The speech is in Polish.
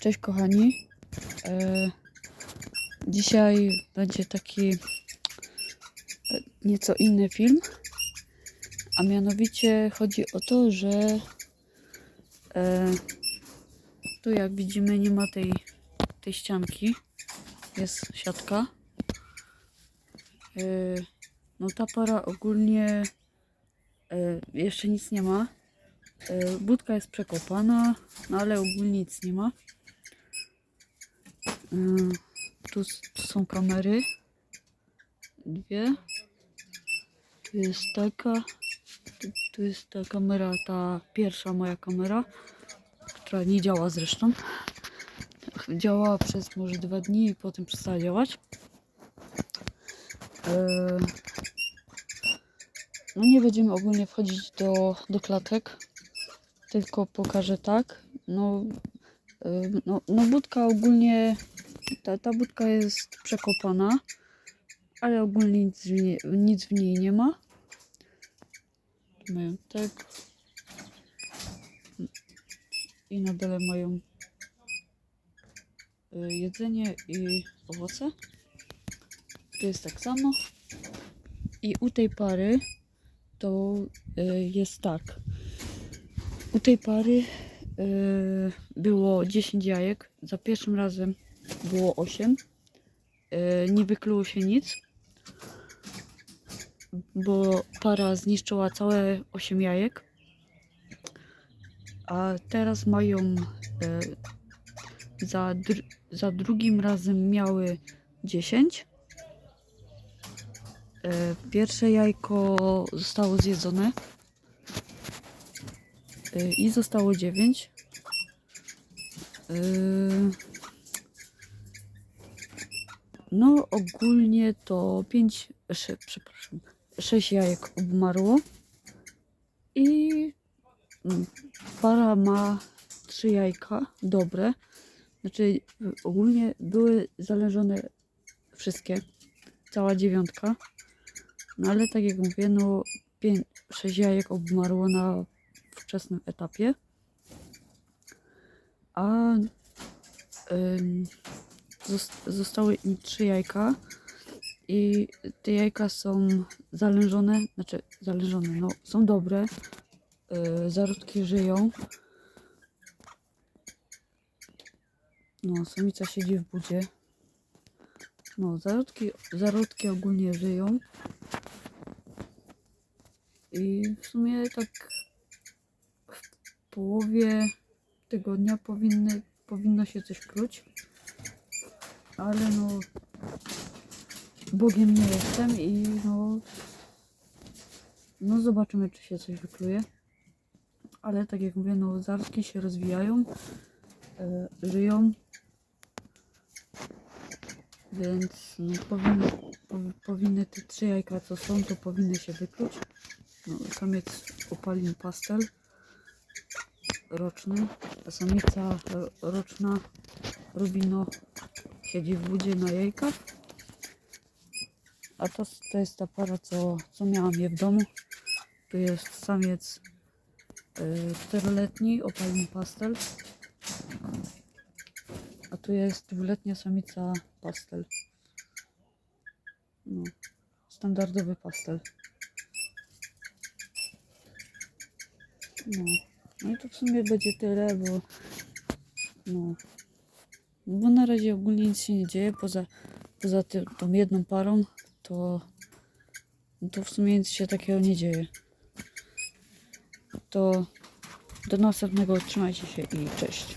Cześć kochani. E, dzisiaj będzie taki e, nieco inny film. A mianowicie chodzi o to, że e, tu jak widzimy nie ma tej, tej ścianki. Jest siatka. E, no ta para ogólnie e, jeszcze nic nie ma. E, Budka jest przekopana, no ale ogólnie nic nie ma. Tu, są kamery. Dwie. Tu jest taka. Tu, tu jest ta kamera, ta pierwsza moja kamera, która nie działa zresztą. Działała przez może dwa dni i potem przestała działać. E, No nie będziemy ogólnie wchodzić do, do klatek tylko pokażę tak. No, no, no budka ogólnie, ta, ta budka jest przekopana, ale ogólnie nic w niej, nic w niej nie ma. Mają tak. I na dole mają y, jedzenie i owoce. Tu jest tak samo. I u tej pary to y, jest tak. U tej pary było 10 jajek. Za pierwszym razem było 8. Yy, nie wykluło się nic, bo para zniszczyła całe 8 jajek. A teraz mają yy, za, dr- za drugim razem miały 10. Yy, Pierwsze jajko zostało zjedzone. Y, i zostało 9. No, ogólnie to 5, przepraszam, 6 jajek obmarło i mm, para ma 3 jajka dobre. Znaczy, y, ogólnie były zależone wszystkie, cała dziewiątka. No ale tak jak mówię, no 5, 6 jajek obmarło na wczesnym etapie. A zostały im trzy jajka i te jajka są zalężone, znaczy zalężone, no są dobre. Yy, zarodki żyją. No, samica siedzi w budzie. No, zarodki, zarodki ogólnie żyją. I w sumie tak połowie tygodnia powinny, powinno się coś kluć. Ale no Bogiem nie jestem i no no zobaczymy czy się coś wykluje. Ale tak jak mówię, no się rozwijają, e, żyją. Więc no, powinny, powi- powinny te trzy jajka co są, to powinny się wykluć. No, samiec opalin pastel roczny, a samica ro- roczna rubino siedzi w budzie na jajkach. A to, to jest ta para, co, co miałam je w domu. Tu jest samiec y, czteroletni, opalin pastel. A tu jest dwuletnia samica pastel. No, standardowy pastel. No. No to w sumie będzie tyle, bo no, bo na razie ogólnie nic się nie dzieje, poza, poza tym, tą jedną parą, to, to w sumie nic się takiego nie dzieje. To do następnego, trzymajcie się i cześć.